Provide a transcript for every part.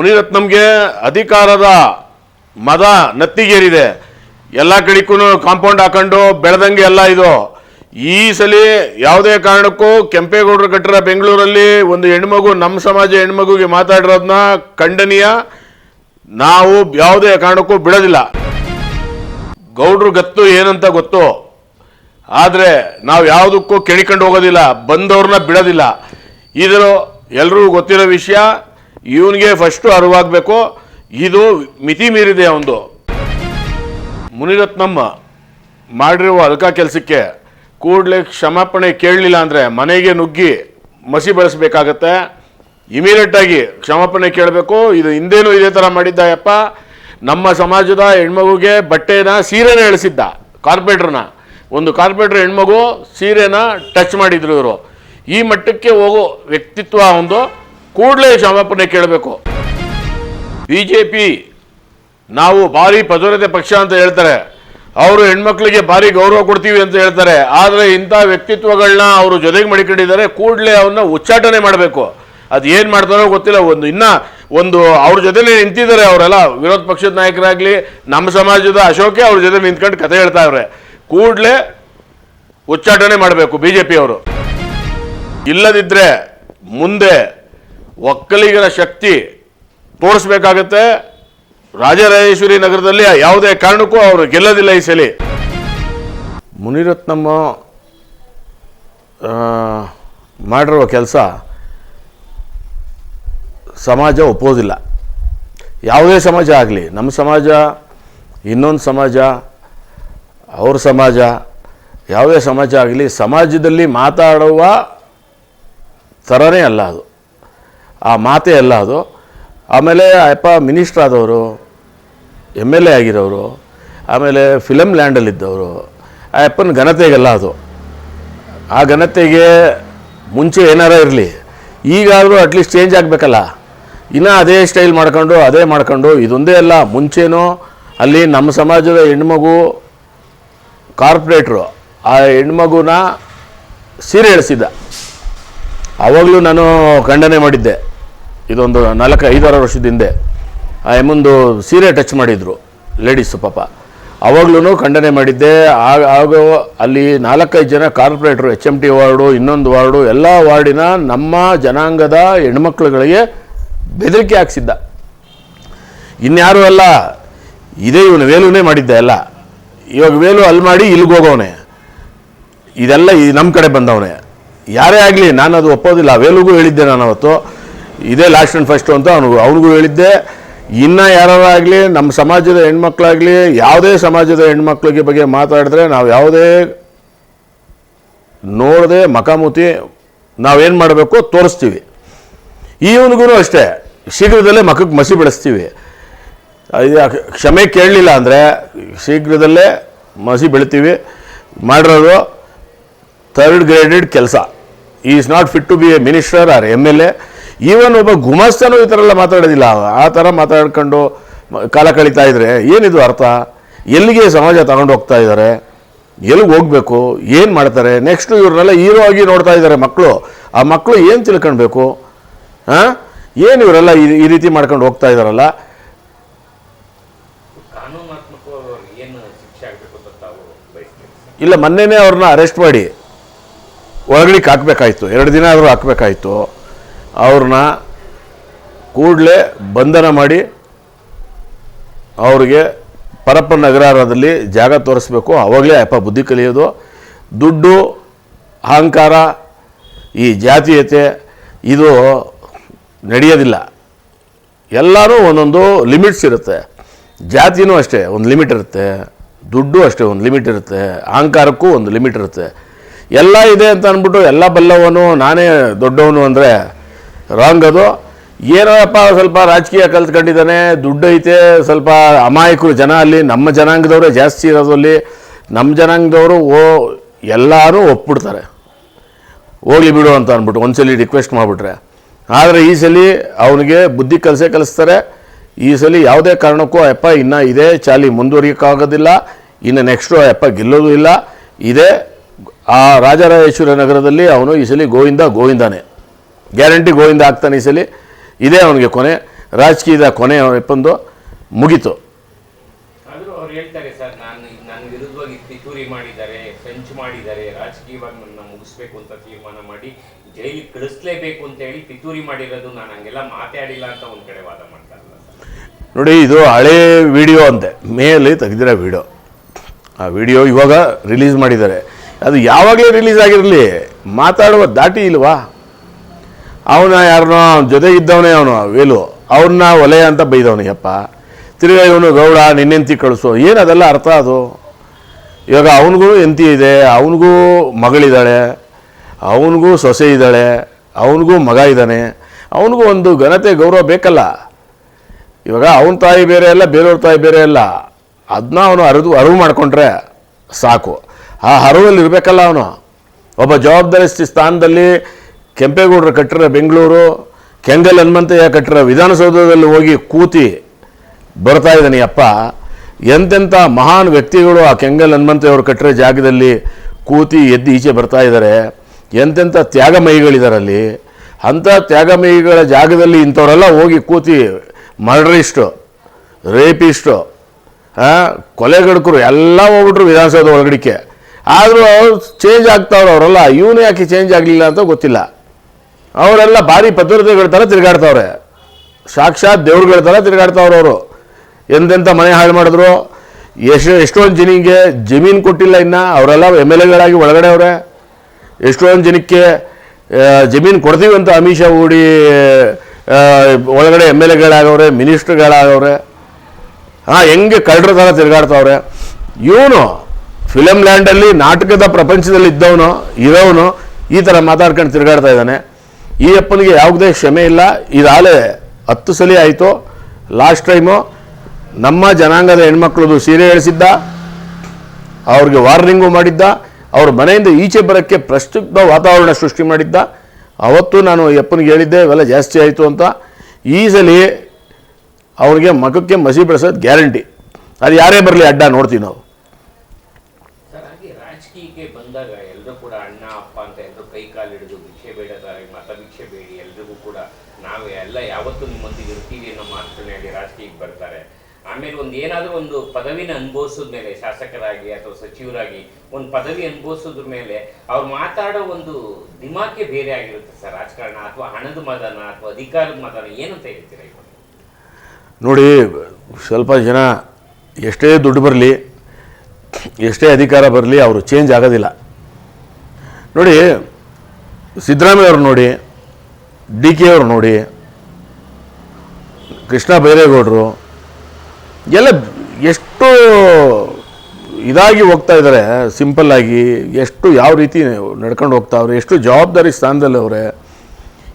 ಮುನಿರತ್ನಂಗೆ ಅಧಿಕಾರದ ಮದ ನತ್ತಿಗೇರಿದೆ. ಎಲ್ಲ ಕಡೆಗೂ ಕಾಂಪೌಂಡ್ ಹಾಕೊಂಡು ಬೆಳೆದಂಗೆ ಎಲ್ಲ ಇದು. ಈ ಸಲ ಯಾವುದೇ ಕಾರಣಕ್ಕೂ ಕೆಂಪೇಗೌಡರು ಕಟ್ಟಿರೋ ಬೆಂಗಳೂರಲ್ಲಿ ಒಂದು ಹೆಣ್ಮಗು, ನಮ್ಮ ಸಮಾಜ ಹೆಣ್ಮಗುಗೆ ಮಾತಾಡಿರೋದನ್ನ ಖಂಡನೀಯ. ನಾವು ಯಾವುದೇ ಕಾರಣಕ್ಕೂ ಬಿಡೋದಿಲ್ಲ. ಗೌಡ್ರು ಗತ್ತು ಏನಂತ ಗೊತ್ತು. ಆದರೆ ನಾವು ಯಾವುದಕ್ಕೂ ಕೆಣಿಕೊಂಡು ಹೋಗೋದಿಲ್ಲ, ಬಂದವ್ರನ್ನ ಬಿಡೋದಿಲ್ಲ. ಇದು ಎಲ್ಲರೂ ಗೊತ್ತಿರೋ ವಿಷಯ ಇವನಿಗೆ ಫಸ್ಟು ಅರಿವಾಗಬೇಕು. ಇದು ಮಿತಿ ಮೀರಿದೆ ಅವನು ಮುನಿರತ್ನಮ್ಮ ಮಾಡಿರುವ ಅಲ್ಕ ಕೆಲಸಕ್ಕೆ ಕೂಡಲೇ ಕ್ಷಮಾಪಣೆ ಕೇಳಲಿಲ್ಲ ಅಂದರೆ ಮನೆಗೆ ನುಗ್ಗಿ ಮಸಿ ಬಳಸಬೇಕಾಗತ್ತೆ. ಇಮಿಡಿಯೇಟಾಗಿ ಕ್ಷಮಾಪಣೆ ಕೇಳಬೇಕು. ಇದು ಹಿಂದೇನು ಇದೇ ಥರ ಮಾಡಿದ್ದಾಯಪ್ಪ. ನಮ್ಮ ಸಮಾಜದ ಹೆಣ್ಮಗುಗೆ ಬಟ್ಟೆನ ಸೀರೆನ ಇಳಿಸಿದ್ದ ಕಾರ್ಪೊರೇಟ್ರನ್ನ ಒಂದು ಕಾರ್ಪೆಟ್ರ್ ಹೆಣ್ಮಗು ಸೀರೆನ ಟಚ್ ಮಾಡಿದ್ರು ಇವರು. ಈ ಮಟ್ಟಕ್ಕೆ ಹೋಗೋ ವ್ಯಕ್ತಿತ್ವ ಒಂದು ಕೂಡಲೇ ಕ್ಷಮಾಪಣೆ ಕೇಳಬೇಕು. ಬಿ ಜೆ ಪಿ ನಾವು ಭಾರಿ ಪದೋರತೆ ಪಕ್ಷ ಅಂತ ಹೇಳ್ತಾರೆ. ಅವರು ಹೆಣ್ಮಕ್ಳಿಗೆ ಭಾರಿ ಗೌರವ ಕೊಡ್ತೀವಿ ಅಂತ ಹೇಳ್ತಾರೆ. ಆದರೆ ಇಂಥ ವ್ಯಕ್ತಿತ್ವಗಳನ್ನ ಅವರು ಜೊತೆಗೆ ಮಡಿಕೊಂಡಿದ್ದಾರೆ. ಕೂಡಲೇ ಅವನ್ನ ಉಚ್ಚಾಟನೆ ಮಾಡಬೇಕು. ಅದು ಏನು ಮಾಡ್ತಾರೋ ಗೊತ್ತಿಲ್ಲ. ಒಂದು ಇನ್ನ ಒಂದು ಅವ್ರ ಜೊತೆನೇ ನಿಂತಿದ್ದಾರೆ ಅವರೆಲ್ಲ. ವಿರೋಧ ಪಕ್ಷದ ನಾಯಕರಾಗಲಿ, ನಮ್ಮ ಸಮಾಜದ ಅಶೋಕೆ ಅವ್ರ ಜೊತೆ ನಿಂತ್ಕೊಂಡು ಕತೆ ಹೇಳ್ತಾ ಇವ್ರೆ. ಕೂಡಲೇ ಉಚ್ಚಾಟನೆ ಮಾಡಬೇಕು ಬಿ ಜೆ ಇಲ್ಲದಿದ್ದರೆ ಮುಂದೆ ಒಕ್ಕಲಿಗರ ಶಕ್ತಿ ತೋರಿಸ್ಬೇಕಾಗತ್ತೆ. ರಾಜರಾಜೇಶ್ವರಿ ನಗರದಲ್ಲಿ ಯಾವುದೇ ಕಾರಣಕ್ಕೂ ಅವರು ಗೆಲ್ಲೋದಿಲ್ಲ ಈ ಸಲ. ಮುನಿರತ್ನಮ್ಮ ಮಾಡಿರುವ ಕೆಲಸ ಸಮಾಜ ಒಪ್ಪೋದಿಲ್ಲ. ಯಾವುದೇ ಸಮಾಜ ಆಗಲಿ, ನಮ್ಮ ಸಮಾಜ, ಇನ್ನೊಂದು ಸಮಾಜ, ಅವ್ರ ಸಮಾಜ, ಯಾವುದೇ ಸಮಾಜ ಆಗಲಿ, ಸಮಾಜದಲ್ಲಿ ಮಾತಾಡುವ ಥರನೇ ಅಲ್ಲ ಅದು. ಆ ಮಾತೇ ಅಲ್ಲ ಅದು. ಆಮೇಲೆ ಅಪ್ಪ ಮಿನಿಸ್ಟ್ರ್ ಆದವರು, ಎಂ ಎಲ್ ಎ ಆಗಿರೋರು, ಆಮೇಲೆ ಫಿಲಮ್ ಲ್ಯಾಂಡಲ್ಲಿದ್ದವರು ಆ ಅಪ್ಪನ ಘನತೆಗೆಲ್ಲ ಅದು. ಆ ಘನತೆಗೆ ಮುಂಚೆ ಏನಾರ ಇರಲಿ. ಈಗಾದರೂ ಅಟ್ಲೀಸ್ಟ್ ಚೇಂಜ್ ಆಗಬೇಕಲ್ಲ. ಇನ್ನೂ ಅದೇ ಸ್ಟೈಲ್ ಮಾಡ್ಕೊಂಡು, ಅದೇ ಮಾಡ್ಕೊಂಡು, ಇದೊಂದೇ ಅಲ್ಲ, ಮುಂಚೆನೂ ಅಲ್ಲಿ ನಮ್ಮ ಸಮಾಜದ ಹೆಣ್ಮಗು ಕಾರ್ಪೊರೇಟ್ರು, ಆ ಹೆಣ್ಮಗುನ ಸೀರೆ ಇಳಿಸಿದ್ದ ಆವಾಗಲೂ ನಾನು ಖಂಡನೆ ಮಾಡಿದ್ದೆ. ಇದೊಂದು ನಾಲ್ಕು ಐದಾರು ವರ್ಷದ ಹಿಂದೆ ಆ ಸೀರೆ ಟಚ್ ಮಾಡಿದರು ಲೇಡೀಸು ಪಾಪ. ಅವಾಗ್ಲೂ ಖಂಡನೆ ಮಾಡಿದ್ದೆ. ಆಗ ಆಗ ಅಲ್ಲಿ ನಾಲ್ಕೈದು ಜನ ಕಾರ್ಪೊರೇಟ್ರು ಎಚ್ ಎಂ ಟಿ ವಾರ್ಡು, ಇನ್ನೊಂದು ವಾರ್ಡು, ಎಲ್ಲ ವಾರ್ಡಿನ ನಮ್ಮ ಜನಾಂಗದ ಹೆಣ್ಮಕ್ಳುಗಳಿಗೆ ಬೆದರಿಕೆ ಹಾಕ್ಸಿದ್ದ. ಇನ್ಯಾರೂ ಅಲ್ಲ, ಇದೇ ಇವನು ವೇಲುನೇ ಮಾಡಿದ್ದೆ ಎಲ್ಲ. ಇವಾಗ ವೇಲು ಅಲ್ಲಿ ಮಾಡಿ ಇಲ್ಲಿಗೆ ಹೋಗೋವನೆ. ಇದೆಲ್ಲ ಈ ನಮ್ಮ ಕಡೆ ಬಂದವನೇ. ಯಾರೇ ಆಗಲಿ ನಾನು ಅದು ಒಪ್ಪೋದಿಲ್ಲ. ವೇಲುಗೂ ಹೇಳಿದ್ದೆ ನಾನು ಅವತ್ತು ಇದೇ ಲಾಸ್ಟ್ ಆ್ಯಂಡ್ ಫಸ್ಟು ಅಂತ ಅವನು ಅವನಿಗೂ ಹೇಳಿದ್ದೆ. ಇನ್ನು ಯಾರಾಗಲಿ ನಮ್ಮ ಸಮಾಜದ ಹೆಣ್ಮಕ್ಳಾಗಲಿ, ಯಾವುದೇ ಸಮಾಜದ ಹೆಣ್ಮಕ್ಳಿಗೆ ಬಗ್ಗೆ ಮಾತಾಡಿದ್ರೆ ನಾವು ಯಾವುದೇ ನೋಡದೆ ಮಕಾಮುತಿ ನಾವೇನು ಮಾಡಬೇಕು ತೋರಿಸ್ತೀವಿ. ಇವನಿಗೂ ಅಷ್ಟೇ, ಶೀಘ್ರದಲ್ಲೇ ಮಖಕ್ಕೆ ಮಸಿ ಬೆಳೆಸ್ತೀವಿ. ಕ್ಷಮೆ ಕೇಳಲಿಲ್ಲ ಅಂದರೆ ಶೀಘ್ರದಲ್ಲೇ ಮಸಿ ಬೆಳಿತೀವಿ. ಮಾಡಿರೋದು ಥರ್ಡ್ ಗ್ರೇಡೆಡ್ ಕೆಲಸ. Is not fit to be a minister or M L A even ಒಬ್ಬ ಗುಮಾಸ್ತನೂ ಈ ಥರ ಎಲ್ಲ ಮಾತಾಡೋದಿಲ್ಲ. ಆ ಥರ ಮಾತಾಡ್ಕೊಂಡು ಕಾಲ ಕಳೀತಾ ಇದ್ರೆ ಏನಿದು ಅರ್ಥ? ಎಲ್ಲಿಗೆ ಸಮಾಜ ತಗೊಂಡು ಹೋಗ್ತಾ ಇದ್ದಾರೆ? ಎಲ್ಲಿಗೆ ಹೋಗಬೇಕು? ಏನು ಮಾಡ್ತಾರೆ? ನೆಕ್ಸ್ಟು ಇವ್ರನ್ನೆಲ್ಲ ಹೀರೋ ಆಗಿ ನೋಡ್ತಾ ಇದ್ದಾರೆ ಮಕ್ಕಳು ಆ ಮಕ್ಕಳು ಏನು ತಿಳ್ಕೊಳ್ಬೇಕು ಹಾಂ ಏನು ಇವರೆಲ್ಲ ಈ ಈ ರೀತಿ ಮಾಡ್ಕೊಂಡು ಹೋಗ್ತಾ ಇದ್ದಾರಲ್ಲ? ಇಲ್ಲ ಮೊನ್ನೆನೇ ಅವ್ರನ್ನ ಅರೆಸ್ಟ್ ಮಾಡಿ. ಒಳಗಡೆಗೆ ಹಾಕ್ಬೇಕಾಯ್ತು. ಎರಡು ದಿನ ಆದರೂ ಹಾಕಬೇಕಾಯ್ತು. ಅವ್ರನ್ನ ಕೂಡಲೇ ಬಂಧನ ಮಾಡಿ ಅವ್ರಿಗೆ ಪರಪ್ಪ ನಗರದಲ್ಲಿ ಜಾಗ ತೋರಿಸ್ಬೇಕು. ಅವಾಗಲೇ ಅಪ್ಪ ಬುದ್ಧಿ ಕಲಿಯೋದು. ದುಡ್ಡು, ಅಹಂಕಾರ, ಈ ಜಾತೀಯತೆ, ಇದು ನಡೆಯೋದಿಲ್ಲ. ಎಲ್ಲರೂ ಒಂದೊಂದು ಲಿಮಿಟ್ಸ್ ಇರುತ್ತೆ. ಜಾತಿನೂ ಅಷ್ಟೇ, ಒಂದು ಲಿಮಿಟ್ ಇರುತ್ತೆ. ದುಡ್ಡು ಅಷ್ಟೇ, ಒಂದು ಲಿಮಿಟ್ ಇರುತ್ತೆ. ಅಹಂಕಾರಕ್ಕೂ ಒಂದು ಲಿಮಿಟ್ ಇರುತ್ತೆ. ಎಲ್ಲ ಇದೆ ಅಂತ ಅಂದ್ಬಿಟ್ಟು ಎಲ್ಲ ಬಲ್ಲವನು, ನಾನೇ ದೊಡ್ಡವನು ಅಂದರೆ ರಾಂಗ್ ಅದು. ಏನೋಪ್ಪ ಸ್ವಲ್ಪ ರಾಜಕೀಯ ಕಲ್ತ್ಕೊಂಡಿದ್ದಾನೆ, ದುಡ್ಡು ಐತೆ, ಸ್ವಲ್ಪ ಅಮಾಯಕರು ಜನ ಅಲ್ಲಿ, ನಮ್ಮ ಜನಾಂಗದವರೇ ಜಾಸ್ತಿ ಇರೋದು ಅಲ್ಲಿ, ನಮ್ಮ ಜನಾಂಗದವರು ಓ, ಎಲ್ಲರೂ ಒಪ್ಬಿಡ್ತಾರೆ. ಹೋಗಿ ಬಿಡು ಅಂತ ಅಂದ್ಬಿಟ್ಟು, ಒಂದ್ಸಲಿ ರಿಕ್ವೆಸ್ಟ್ ಮಾಡಿಬಿಟ್ರೆ. ಆದರೆ ಈ ಸಲ ಅವನಿಗೆ ಬುದ್ಧಿ ಕಲಸೇ ಕಲಿಸ್ತಾರೆ. ಈ ಸಲ ಯಾವುದೇ ಕಾರಣಕ್ಕೂ ಅಪ್ಪ ಇನ್ನು ಇದೇ ಚಾಲಿ ಮುಂದುವರಿಯೋಕ್ಕಾಗೋದಿಲ್ಲ. ಇನ್ನು ನೆಕ್ಸ್ಟು ಅಪ್ಪ ಗೆಲ್ಲೋದು ಇಲ್ಲ. ಇದೇ ಆ ರಾಜರಾಜೇಶ್ವರಿ ನಗರದಲ್ಲಿ ಅವನು ಈ ಸಲ ಗೋವಿಂದ ಗೋವಿಂದಾನೆ. ಗ್ಯಾರಂಟಿ ಗೋವಿಂದ ಆಗ್ತಾನೆ ಈ ಸಲ. ಇದೇ ಅವನಿಗೆ ಕೊನೆ. ರಾಜಕೀಯದ ಕೊನೆ ಎಪ್ಪಂದು ಮುಗೀತು. ಆದ್ರೂ ಅವ್ರು ಹೇಳ್ತಾರೆ ಸರ್ ನಾನು ವಿರುದ್ಧವಾಗಿ ಪಿತೂರಿ ಮಾಡಿದ್ದಾರೆ ಸಂಚು ಮಾಡಿದ್ದಾರೆ ರಾಜಕೀಯವಾಗಿ ನನ್ನ ಮುಗಿಸ್ಬೇಕು ಅಂತ ತೀರ್ಮಾನ ಮಾಡಿ ಜೈಲಿಗೆ ಕಳಿಸ್ಲೇಬೇಕು ಅಂತ ಹೇಳಿ ಪಿತೂರಿ ಮಾಡಿರೋದು ನಾನು ಹಂಗೆಲ್ಲ ಮಾತಾಡಿಲ್ಲ ಅಂತ ಒಂದ್ ಕಡೆ ವಾದ ಮಾಡ್ತಾರಲ್ಲ ನೋಡಿ ಇದು ಹಳೇ ವಿಡಿಯೋ ಅಂತೆ. ಮೇಲೆ ತೆಗೆದಿರೋ ವಿಡಿಯೋ. ಆ ವಿಡಿಯೋ ಇವಾಗ ರಿಲೀಸ್ ಮಾಡಿದ್ದಾರೆ. ಅದು ಯಾವಾಗಲೇ ರಿಲೀಸ್ ಆಗಿರಲಿ ಮಾತಾಡುವ ದಾಟಿ ಇಲ್ವಾ? ಅವನ ಯಾರನ್ನೋ ಅವನ ಜೊತೆ ಇದ್ದವನೇ ಅವನು ವೇಲು. ಅವ್ರನ್ನ ಒಲೆಯ ಅಂತ ಬೈದವನಿಗಪ್ಪ ತಿರುಗಾ ಇವನು, ಗೌಡ, ನಿನ್ನೆಂತಿ ಕಳಿಸು. ಏನು ಅದೆಲ್ಲ ಅರ್ಥ ಅದು? ಇವಾಗ ಅವನಿಗೂ ಎಂತಿ ಇದೆ, ಅವನಿಗೂ ಮಗಳಿದ್ದಾಳೆ, ಅವನಿಗೂ ಸೊಸೆ ಇದ್ದಾಳೆ, ಅವನಿಗೂ ಮಗ ಇದ್ದಾನೆ. ಅವನಿಗೂ ಒಂದು ಘನತೆ, ಗೌರವ ಬೇಕಲ್ಲ. ಇವಾಗ ಅವನ ತಾಯಿ ಬೇರೆ ಅಲ್ಲ, ಬೇರೆಯವ್ರ ತಾಯಿ ಬೇರೆ ಅಲ್ಲ. ಅದನ್ನ ಅವನು ಅರಿದು, ಅರಿವು ಮಾಡಿಕೊಂಡ್ರೆ ಸಾಕು. ಆ ಅರಿವಲ್ಲಿ ಇರಬೇಕಲ್ಲ ಅವನು. ಒಬ್ಬ ಜವಾಬ್ದಾರಿ ಸ್ಥಾನದಲ್ಲಿ ಕೆಂಪೇಗೌಡರು ಕಟ್ಟಿರೋ ಬೆಂಗಳೂರು, ಕೆಂಗಲ್ ಹನುಮಂತಯ್ಯ ಕಟ್ಟಿರ ವಿಧಾನಸೌಧದಲ್ಲಿ ಹೋಗಿ ಕೂತಿ ಬರ್ತಾ ಇದ್ದಾನೆ ಅಪ್ಪ. ಎಂತೆಂಥ ಮಹಾನ್ ವ್ಯಕ್ತಿಗಳು ಆ ಕೆಂಗಲ್ ಹನುಮಂತಯ್ಯವರು ಕಟ್ಟಿರೋ ಜಾಗದಲ್ಲಿ ಕೂತಿ ಎದ್ದು ಈಚೆ ಬರ್ತಾ ಇದ್ದಾರೆ. ಎಂತೆಂಥ ತ್ಯಾಗಮಯಿಗಳಿದಾರಲ್ಲಿ. ಅಂಥ ತ್ಯಾಗಮಯಿಗಳ ಜಾಗದಲ್ಲಿ ಇಂಥವರೆಲ್ಲ ಹೋಗಿ ಕೂತಿ ಮರ್ಡರಿಸ್ಟು, ರೇಪಿಸ್ಟು ಕೊಲೆಗಡಕರು ಎಲ್ಲ ಹೋಗ್ಬಿಟ್ರು ವಿಧಾನಸೌಧ ಒಳಗಡಿಕೆ. ಆದರೂ ಚೇಂಜ್ ಆಗ್ತಾವ್ರು ಅವರೆಲ್ಲ. ಇವನು ಯಾಕೆ ಚೇಂಜ್ ಆಗಲಿಲ್ಲ ಅಂತ ಗೊತ್ತಿಲ್ಲ. ಅವರೆಲ್ಲ ಭಾರಿ ಭದ್ರತೆಗಳ ಥರ ತಿರುಗಾಡ್ತಾವ್ರೆ. ಸಾಕ್ಷಾತ್ ದೇವ್ರುಗಳ ಥರ ತಿರುಗಾಡ್ತಾವ್ರೆ ಅವರು. ಎಂತೆಂಥ ಮನೆ ಹಾಳು ಮಾಡಿದ್ರು? ಎಷ್ಟು, ಎಷ್ಟೊಂದು ಜನಿಗೆ ಜಮೀನು ಕೊಟ್ಟಿಲ್ಲ ಇನ್ನು. ಅವರೆಲ್ಲ ಎಂ ಎಲ್ ಎಗಳಾಗಿ ಒಳಗಡೆ ಅವರೇ. ಎಷ್ಟೊಂದು ಜನಕ್ಕೆ ಜಮೀನು ಕೊಡ್ತೀವಿ ಅಂತ ಅಮಿತ್ ಶಾ ಹೂಡಿ ಒಳಗಡೆ ಎಂ ಎಲ್ ಎಗಳಾಗವ್ರೆ, ಮಿನಿಸ್ಟ್ರ್ಗಳಾಗವ್ರೆ. ಹಾಂ ಹೆಂಗೆ ಕಳ್ಳರ ಥರ ತಿರುಗಾಡ್ತಾವ್ರೆ. ಇವನು ಫಿಲಮ್ ಲ್ಯಾಂಡಲ್ಲಿ ನಾಟಕದ ಪ್ರಪಂಚದಲ್ಲಿ ಇದ್ದವನು ಇರೋವನು ಈ ಥರ ಮಾತಾಡ್ಕೊಂಡು ತಿರುಗಾಡ್ತಾ ಇದ್ದಾನೆ. ಈ ಅಪ್ಪನಿಗೆ ಯಾವುದೇ ಕ್ಷಮೆ ಇಲ್ಲ. ಇದಾಗಲೇ ಹತ್ತು ಸಲ ಆಯಿತು. ಲಾಸ್ಟ್ ಟೈಮು ನಮ್ಮ ಜನಾಂಗದ ಹೆಣ್ಮಕ್ಳದು ಸೀರೆ ಎಳಿಸಿದ್ದ, ಅವ್ರಿಗೆ ವಾರ್ನಿಂಗು ಮಾಡಿದ್ದ, ಅವ್ರ ಮನೆಯಿಂದ ಈಚೆ ಬರೋಕ್ಕೆ ಪ್ರಸ್ತುತ ವಾತಾವರಣ ಸೃಷ್ಟಿ ಮಾಡಿದ್ದ. ಅವತ್ತು ನಾನು ಅಪ್ಪನಿಗೆ ಹೇಳಿದ್ದೆ, ಇವೆಲ್ಲ ಜಾಸ್ತಿ ಆಯಿತು ಅಂತ. ಈ ಸಲ ಅವ್ರಿಗೆ ಮಖಕ್ಕೆ ಮಸಿ ಬೆಳೆಸೋದು ಗ್ಯಾರಂಟಿ. ಅದು ಯಾರೇ ಬರಲಿ ಅಡ್ಡ ನೋಡ್ತೀವಿ ನಾವು ಸರ್ ಹಾಗೆ ರಾಜಕೀಯಕ್ಕೆ ಬಂದಾಗ ಎಲ್ಲರೂ ಕೂಡ ಅಣ್ಣ ಅಪ್ಪ ಅಂತ ಎಲ್ಲರೂ ಕೈ ಕಾಲು ಹಿಡಿದು ಭಿಕ್ಷೆ ಬೇಡತಾರೆ ಮತ ಭಿಕ್ಷೆ ಬೇಡಿ ಎಲ್ರಿಗೂ ಕೂಡ ನಾವು ಎಲ್ಲ ಯಾವತ್ತೂ ನಿಮ್ಮೊಂದಿಗೆ ಅನ್ನೋ ಮಾತುಗಳನ್ನ ಹೇಳಿ ರಾಜಕೀಯಕ್ಕೆ ಬರ್ತಾರೆ. ಆಮೇಲೆ ಒಂದು ಏನಾದರೂ ಒಂದು ಪದವಿನ ಅನುಭವಿಸಿದ ಮೇಲೆ ಶಾಸಕರಾಗಿ ಅಥವಾ ಸಚಿವರಾಗಿ ಒಂದು ಪದವಿ ಅನುಭವಿಸೋದ್ರ ಮೇಲೆ ಅವ್ರು ಮಾತಾಡೋ ಒಂದು ದಿಮಾಕೆ ಬೇರೆ ಆಗಿರುತ್ತೆ ಸರ್. ರಾಜಕಾರಣ ಅಥವಾ ಹಣದ ಮದನ ಅಥವಾ ಅಧಿಕಾರದ ಮದನ ಏನಂತ ಹೇಳ್ತೀರಾ ನೋಡಿ, ಸ್ವಲ್ಪ ಜನ ಎಷ್ಟೇ ದುಡ್ಡು ಬರಲಿ, ಎಷ್ಟೇ ಅಧಿಕಾರ ಬರಲಿ ಅವರು ಚೇಂಜ್ ಆಗೋದಿಲ್ಲ. ನೋಡಿ, ಸಿದ್ದರಾಮಯ್ಯ ಅವ್ರು ನೋಡಿ, ಡಿ ಕೆ ಅವ್ರು ನೋಡಿ ಕೃಷ್ಣ ಬೈರೇಗೌಡರು, ಎಲ್ಲ ಎಷ್ಟು ಇದಾಗಿ ಹೋಗ್ತಾ ಇದ್ದಾರೆ ಸಿಂಪಲ್ಲಾಗಿ ಎಷ್ಟು ಯಾವ ರೀತಿ ನಡ್ಕೊಂಡು ಹೋಗ್ತಾವ್ರೆ, ಎಷ್ಟು ಜವಾಬ್ದಾರಿ ಸ್ಥಾನದಲ್ಲಿ ಅವರೇ.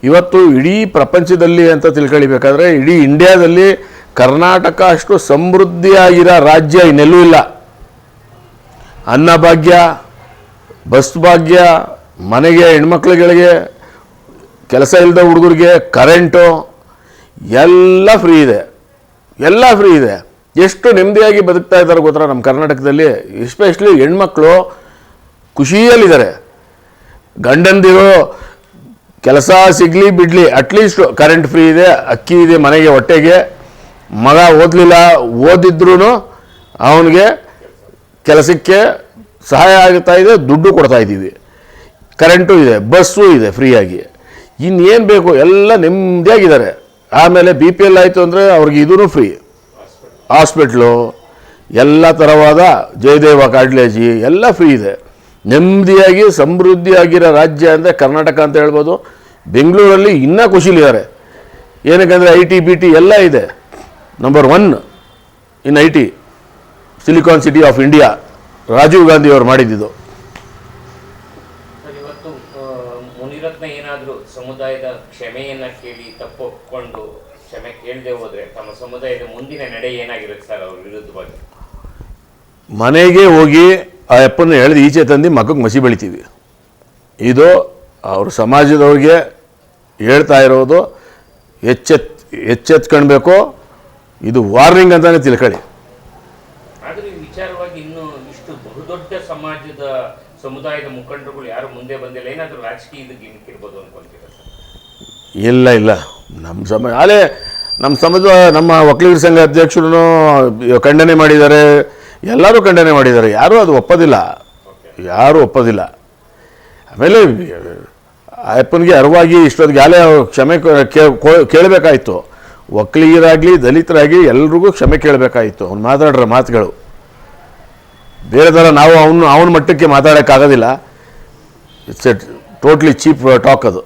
ಇವತ್ತು ಇಡೀ ಪ್ರಪಂಚದಲ್ಲಿ ಅಂತ ತಿಳ್ಕೊಳ್ಬೇಕಾದ್ರೆ, ಇಡೀ ಇಂಡಿಯಾದಲ್ಲಿ ಕರ್ನಾಟಕ ಅಷ್ಟು ಸಮೃದ್ಧಿಯಾಗಿರೋ ರಾಜ್ಯ ಇನ್ನೆಲ್ಲೂ ಇಲ್ಲ. ಅನ್ನಭಾಗ್ಯ ಬಸ್ ಭಾಗ್ಯ, ಮನೆಗೆ ಹೆಣ್ಮಕ್ಳುಗಳಿಗೆ, ಕೆಲಸ ಇಲ್ಲದ ಹುಡುಗರಿಗೆ, ಕರೆಂಟು ಎಲ್ಲ ಫ್ರೀ ಇದೆ. ಎಲ್ಲ ಫ್ರೀ ಇದೆ. ಎಷ್ಟು ನೆಮ್ಮದಿಯಾಗಿ ಬದುಕ್ತಾ ಇದ್ದಾರೆ ಗೊತ್ತಾ? ನಮ್ಮ ಕರ್ನಾಟಕದಲ್ಲಿ ಎಸ್ಪೆಷಲಿ ಹೆಣ್ಮಕ್ಳು ಖುಷಿಯಲ್ಲಿದ್ದಾರೆ. ಗಂಡಂದಿರು ಕೆಲಸ ಸಿಗಲಿ ಬಿಡಲಿ ಅಟ್ಲೀಸ್ಟ್ ಕರೆಂಟ್ ಫ್ರೀ ಇದೆ, ಅಕ್ಕಿ ಇದೆ, ಮನೆಗೆ ಹೊಟ್ಟೆಗೆ. ಮಗ ಓದಲಿಲ್ಲ ಓದಿದ್ರೂ ಅವನಿಗೆ ಕೆಲಸಕ್ಕೆ ಸಹಾಯ ಆಗ್ತಾ ಇದೆ, ದುಡ್ಡು ಕೊಡ್ತಾ ಇದ್ದೀವಿ. ಕರೆಂಟು ಇದೆ, ಬಸ್ಸು ಇದೆ ಫ್ರೀಯಾಗಿ ಇನ್ನೇನು ಬೇಕು ಎಲ್ಲ ನೆಮ್ಮದಿಯಾಗಿದ್ದಾರೆ. ಆಮೇಲೆ ಬಿ ಪಿ ಎಲ್ ಆಯಿತು ಅಂದರೆ ಅವ್ರಿಗೆ ಇದೂ ಫ್ರೀ ಹಾಸ್ಪಿಟ್ಲು ಎಲ್ಲ ಥರವಾದ ಜಯದೇವ ಕಾಡ್ಲೇಜಿ, ಎಲ್ಲ ಫ್ರೀ ಇದೆ. ನೆಮ್ಮದಿಯಾಗಿ, ಸಮೃದ್ಧಿಯಾಗಿರೋ ರಾಜ್ಯ ಅಂದರೆ ಕರ್ನಾಟಕ ಅಂತ ಹೇಳ್ಬೋದು. ಬೆಂಗಳೂರಲ್ಲಿ ಇನ್ನೂ ಖುಷಿಲಿದ್ದಾರೆ ಏನಕ್ಕಂದರೆ ಐ ಟಿ ಬಿ ಟಿ ಎಲ್ಲ ಇದೆ. Number one in I T silicon city of India Rajiv Gandhi ಅವರು ಮಾಡಿದ್ದಿದ್ದು ಸರ್ ಇವತ್ತು ಆ, ಮುನಿರತ್ನ ಏನಾದರೂ ಸಮುದಾಯದ ಕ್ಷಮೆಯನ್ನ ಕೇಳಿ ತಪ್ಪು ಒಪ್ಕೊಂಡು ಕೇಳದೆ ಹೋದ್ರೆ ತಮ್ಮ ಸಮುದಾಯದ ಮುಂದಿನ ನಡೆ ಏನಾಗಿರುತ್ತೆ ಸರ್ ಅವ್ರ ವಿರುದ್ಧವಾಗಿ? ಮನೆಗೆ ಹೋಗಿ ಆ ಅಪ್ಪನ ಎಳೆದು ಈಚೆ ತಂದು ಮಕ್ಕಕ್ಕೆ ಮಸಿ ಬೆಳಿತೀವಿ. ಇದು ಅವ್ರ ಸಮಾಜದವ್ರಿಗೆ ಹೇಳ್ತಾ ಇರೋದು ಎಚ್ಚೆತ್ ಎಚ್ಚೆತ್ಕೊಳ್ಬೇಕು. ಇದು ವಾರ್ನಿಂಗ್ ಅಂತಲೇ ತಿಳ್ಕೊಳ್ಳಿ. ಆದರೆ ಈ ವಿಚಾರವಾಗಿ ಇನ್ನು ಇಷ್ಟು ಬಹುದೊಡ್ಡ ಸಮಾಜದ ಸಮುದಾಯದ ಮುಖಂಡರುಗಳು ಯಾರು ಮುಂದೆ ಬಂದಿಲ್ಲ. ಏನಾದರೂ ರಾಜಕೀಯ ಇದಕ್ಕೆ ಇರ್ಬೋದು ಅನ್ಕೊಂತೀರಾ ಸರ್? ಇಲ್ಲ ಇಲ್ಲ. ನಮ್ಮ ಸಮಯ ಅಲ್ಲೇ ನಮ್ಮ ಸಮಾಜ ನಮ್ಮ ವಕೀಲರ ಸಂಘ ಅಧ್ಯಕ್ಷರು ಖಂಡನೆ ಮಾಡಿದ್ದಾರೆ. ಎಲ್ಲರೂ ಖಂಡನೆ ಮಾಡಿದ್ದಾರೆ. ಯಾರೂ ಅದು ಒಪ್ಪೋದಿಲ್ಲ. ಯಾರೂ ಒಪ್ಪೋದಿಲ್ಲ. ಆಮೇಲೆ, ಅಯ್ಯಪ್ಪನಿಗೆ ಅರಿವಾಗಿ ಇಷ್ಟೊತ್ತಿಗೆ ಯಾಲೇ ಕ್ಷಮೆ ಕೇಳಬೇಕಾಯ್ತು. ಒಕ್ಕಲಿಗರಾಗಲಿ ದಲಿತರಾಗಲಿ ಎಲ್ರಿಗೂ ಕ್ಷಮೆ ಕೇಳಬೇಕಾಯಿತು. ಅವ್ನು ಮಾತಾಡ್ರ ಮಾತುಗಳು. ಬೇರೆ ಥರ ನಾವು ಅವನು, ಅವನ ಮಟ್ಟಕ್ಕೆ ಮಾತಾಡೋಕ್ಕಾಗೋದಿಲ್ಲ. It's a totally cheap talk ಅದು.